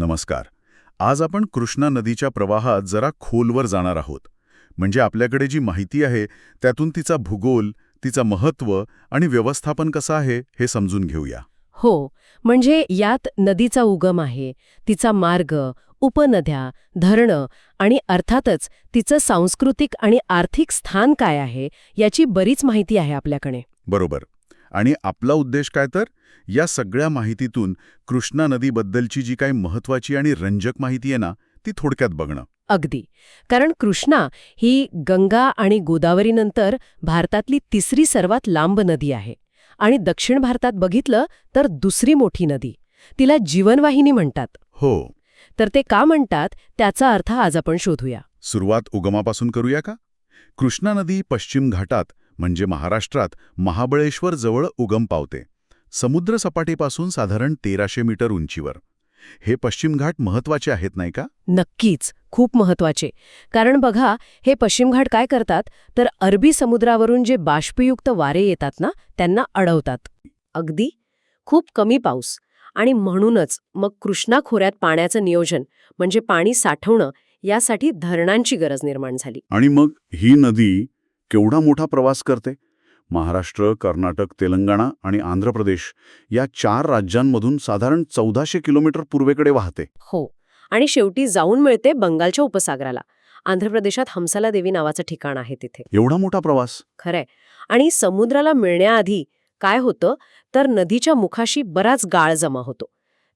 नमस्कार. आज आपण कृष्णा नदीच्या प्रवाहात जरा खोलवर जाणार आहोत. म्हणजे आपल्याकडे जी माहिती आहे त्यातून तिचा भूगोल तिचा महत्त्व आणि व्यवस्थापन कसं आहे हे समजून घेऊया. हो म्हणजे यात नदीचा उगम आहे तिचा मार्ग उपनद्या धरणं आणि अर्थातच तिचं सांस्कृतिक आणि आर्थिक स्थान काय आहे याची बरीच माहिती आहे आपल्याकडे. बरोबर. आणि आपला उद्देश काय तर? या सगळ्या माहितीतून कृष्णा नदीबद्दलची जी काही महत्त्वाची आणि रंजक माहिती आहे ना ती थोडक्यात बघणं. अगदी. कारण कृष्णा ही गंगा आणि गोदावरीनंतर भारतातली तिसरी सर्वात लांब नदी आहे. आणि दक्षिण भारतात बघितलं तर दुसरी मोठी नदी. तिला जीवनवाहिनी म्हणतात. हो. तर ते का म्हणतात? त्याचा अर्थ आज आपण शोधूया. सुरुवात उगमापासून करूया का? कृष्णा नदी पश्चिम घाटात म्हणजे महाराष्ट्रात महाबळेश्वर जवळ उगम पावते. समुद्र सपाटीपासून साधारण तेराशे मीटर उंचीवर. हे पश्चिम घाट महत्त्वाचे आहेत नाही का? नक्कीच खूप महत्त्वाचे कारण बघा हे पश्चिम घाट काय करतात? तर अरबी समुद्रावरून जे बाष्पयुक्त वारे येतात ना त्यांना अडवतात. अगदी? खूप कमी पाऊस. आणि म्हणूनच मग कृष्णा खोऱ्यात पाण्याचं नियोजन म्हणजे पाणी साठवणं यासाठी धरणांची गरज निर्माण झाली. आणि मग ही नदी केवढा मोठा प्रवास करते? महाराष्ट्र कर्नाटक तेलंगणा आणि आंध्र प्रदेश या चार राज्यांमधून साधारण चौदाशे किलोमीटर पूर्वेकडे वाहते. हो. आणि शेवटी जाऊन मिळते बंगालच्या उपसागराला. आंध्र प्रदेशात हमसाला देवी नावाचं ठिकाण आहे तिथे. एवढा मोठा प्रवास? खरंय. आणि समुद्राला मिळण्याआधी काय होतं? तर नदीच्या मुखाशी बराच गाळ जमा होतो.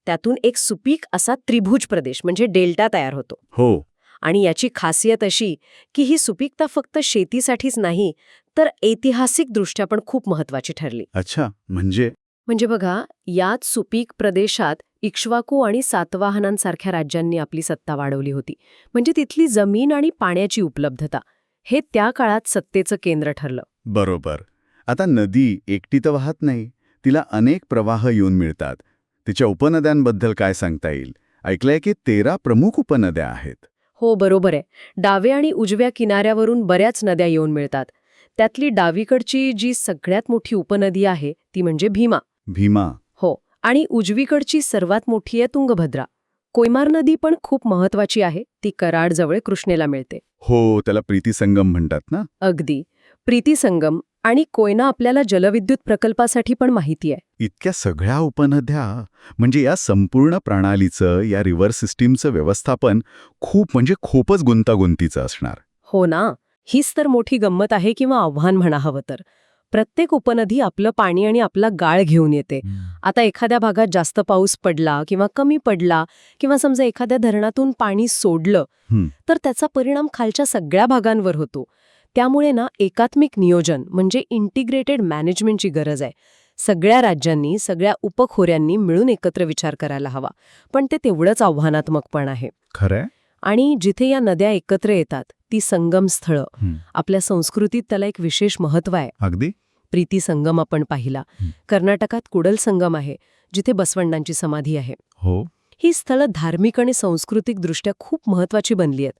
त्यातून एक सुपीक असा त्रिभुज प्रदेश म्हणजे डेल्टा तयार होतो. हो. आणि याची खासियत अशी की ही सुपीकता फक्त शेतीसाठीच नाही तर ऐतिहासिकदृष्ट्या पण खूप महत्वाची ठरली. अच्छा म्हणजे? म्हणजे बघा यात सुपीक प्रदेशात इक्ष्वाकू आणि सातवाहनांसारख्या राज्यांनी आपली सत्ता वाढवली होती. म्हणजे तिथली जमीन आणि पाण्याची उपलब्धता हे त्या काळात सत्तेचं केंद्र ठरलं. बरोबर. आता नदी एकटी तर वाहत नाही तिला अनेक प्रवाह येऊन मिळतात. तिच्या उपनद्यांबद्दल काय सांगता येईल? ऐकलंय की तेरा प्रमुख उपनद्या आहेत. हो बरोबर आहे. डावे आणि उजव्या किनाऱ्यावरून बऱ्याच नद्या येऊन मिळतात. त्यातली डावीकडची जी सगळ्यात मोठी उपनदी आहे ती म्हणजे भीमा. भीमा. हो आणि उजवीकडची सर्वात मोठी आहे तुंगभद्रा. कोयमार नदी पण खूप महत्वाची आहे ती कराडजवळ कृष्णेला मिळते. हो त्याला प्रीतीसंगम म्हणतात ना? अगदी. प्रीतीसंगम आणि कोयना आपल्याला जलविद्युत प्रकल्पासाठी पण माहिती आहे. इतक्या सगळ्या उपनद्या म्हणजे या संपूर्ण प्रणालीचं या रिव्हर सिस्टीमचं व्यवस्थापन खूप म्हणजे खूपच गुंतागुंतीचं असणार. हो ना. हीच तर मोठी गंमत आहे किंवा आव्हान म्हणा हवं तर. प्रत्येक उपनदी आपलं पाणी आणि आपला गाळ घेऊन येते. आता एखाद्या भागात जास्त पाऊस पडला किंवा कमी पडला किंवा समजा एखाद्या धरणातून पाणी सोडलं. तर त्याचा परिणाम खालच्या सगळ्या भागांवर होतो. त्यामुळे ना एकात्मिक नियोजन म्हणजे इंटिग्रेटेड मॅनेजमेंटची गरज आहे. सगळ्या राज्यांनी सगळ्या उपखोऱ्यांनी मिळून एकत्र विचार करायला हवा. पण ते तेवढंच आव्हानात्मक पण आहे. खरंय? आणि जिथे या नद्या एकत्र येतात ती संगम स्थळं. आपल्या संस्कृतीत त्याला एक विशेष महत्त्व आहे. अगदी? प्रीती संगम आपण पाहिला. कर्नाटकात कुडल संगम आहे जिथे बसवण्णांची समाधी आहे. हो. ही स्थळं धार्मिक आणि सांस्कृतिक दृष्ट्या खूप महत्वाची बनली आहेत.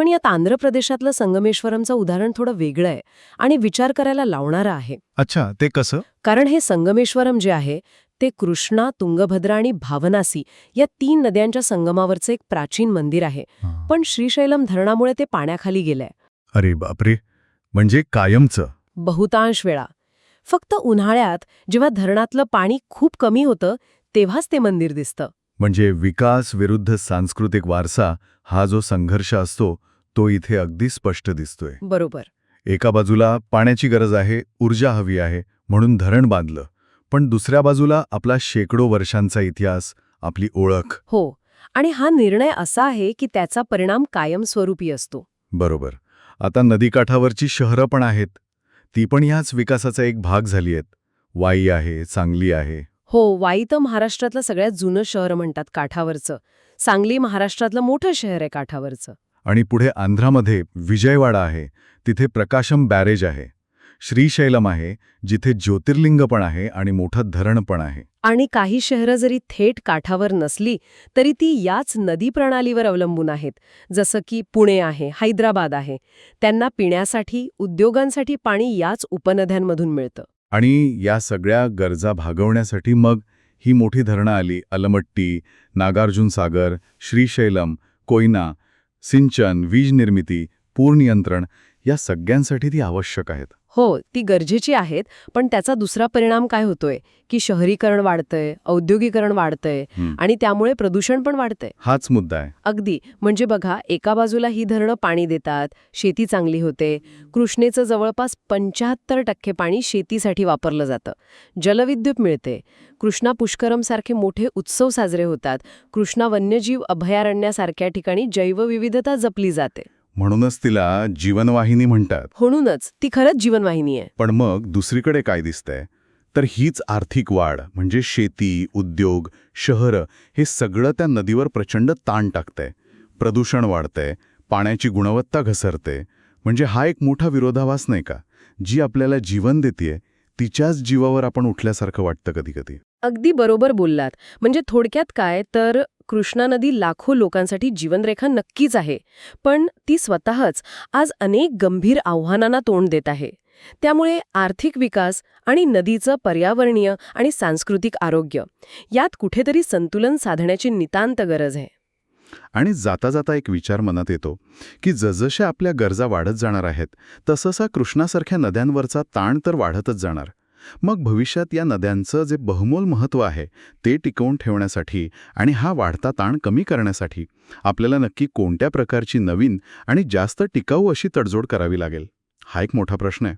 पण यात आंध्र प्रदेशातलं संगमेश्वरमचं उदाहरण थोडं वेगळं आहे आणि विचार करायला लावणारं आहे. अच्छा ते कसं? कारण हे संगमेश्वरम जे आहे ते कृष्णा तुंगभद्रा आणि भावनासी या तीन नद्यांच्या संगमावरचं एक प्राचीन मंदिर आहे. पण श्रीशैलम धरणामुळे ते पाण्याखाली गेलंय. अरे बापरे! म्हणजे कायमचं. बहुतांश वेळा. फक्त उन्हाळ्यात जेव्हा धरणातलं पाणी खूप कमी होतं तेव्हाच ते मंदिर दिसतं. म्हणजे विकास विरुद्ध सांस्कृतिक वारसा हा जो संघर्ष असतो तो इथे अगदी स्पष्ट दिसतोय. बरोबर. एका बाजूला पाण्याची गरज आहे ऊर्जा हवी आहे म्हणून धरण बांधलं. पण दुसऱ्या बाजूला आपला शेकडो वर्षांचा इतिहास आपली ओळख. हो आणि हा निर्णय असा आहे की त्याचा परिणाम कायमस्वरूपी असतो. बरोबर. आता नदीकाठावरची शहरं पण आहेत. ती पण ह्याच विकासाचा एक भाग झाली आहेत. वाई आहे चांगली आहे. हो वाई तर महाराष्ट्रातलं सगळ्यात जुनं शहर म्हणतात काठावरचं. सांगली महाराष्ट्रातलं मोठं शहर आहे काठावरचं. आणि पुढे आंध्रामध्ये विजयवाडा आहे. तिथे प्रकाशम बॅरेज आहे. श्रीशैलम आहे जिथे ज्योतिर्लिंग पण आहे आणि मोठं धरण पण आहे. आणि काही शहरं जरी थेट काठावर नसली तरी ती याच नदी प्रणालीवर अवलंबून आहेत. जसं की पुणे आहे हैदराबाद आहे. त्यांना पिण्यासाठी उद्योगांसाठी पाणी याच उपनद्यांमधून मिळतं. आणि या सगळ्या गरजा भागवण्यासाठी मग ही मोठी धरणं आली. अलमट्टी नागार्जुन सागर श्रीशैलम कोयना सिंचन वीज निर्मिती पूर नियंत्रण या सगळ्यांसाठी ती आवश्यक आहेत. हो ती गरजेची आहेत पण त्याचा दुसरा परिणाम काय होतोय? की शहरीकरण वाढतंय औद्योगिकरण वाढतंय. आणि त्यामुळे प्रदूषण पण वाढतंय. हाच मुद्दा आहे. अगदी. म्हणजे बघा एका बाजूला ही धरणं पाणी देतात शेती चांगली होते. कृष्णेचं जवळपास पंच्याहत्तर टक्के पाणी शेतीसाठी वापरलं जातं. जलविद्युत मिळते. कृष्णा पुष्करमसारखे मोठे उत्सव साजरे होतात. कृष्णा वन्यजीव अभयारण्यासारख्या ठिकाणी जैवविविधता जपली जाते. म्हणूनच तिला जीवनवाहिनी म्हणतात. म्हणूनच ती खरंच जीवनवाहिनी आहे. पण मग दुसरीकडे काय दिसतंय? तर हीच आर्थिक वाढ म्हणजे शेती उद्योग शहरं हे सगळं त्या नदीवर प्रचंड ताण टाकतंय. प्रदूषण वाढतंय पाण्याची गुणवत्ता घसरते. म्हणजे हा एक मोठा विरोधाभास नाही का? जी आपल्याला जीवन देतेय तिच्याच जीवावर आपण उठल्यासारखं वाटतं कधीकधी अगदी बरोबर बोललात. म्हणजे थोडक्यात काय तर कृष्णा नदी लाखो लोकांसाठी जीवनरेखा नक्कीच आहे. पण ती स्वतःच आज अनेक गंभीर आव्हानांना तोंड देत आहे. त्यामुळे आर्थिक विकास आणि नदीचं पर्यावरणीय आणि सांस्कृतिक आरोग्य यात कुठेतरी संतुलन साधण्याची नितांत गरज आहे. आणि जाता जाता एक विचार मनात येतो की जसजशा आपल्या गरजा वाढत जाणार आहेत तससा कृष्णासारख्या नद्यांवरचा ताण तर वाढतच जाणार. मग भविष्यात या नद्यांचं जे बहुमोल महत्त्व आहे ते टिकवून ठेवण्यासाठी आणि हा वाढता ताण कमी करण्यासाठी आपल्याला नक्की कोणत्या प्रकारची नवीन आणि जास्त टिकाऊ अशी तडजोड करावी लागेल? हा एक मोठा प्रश्न आहे.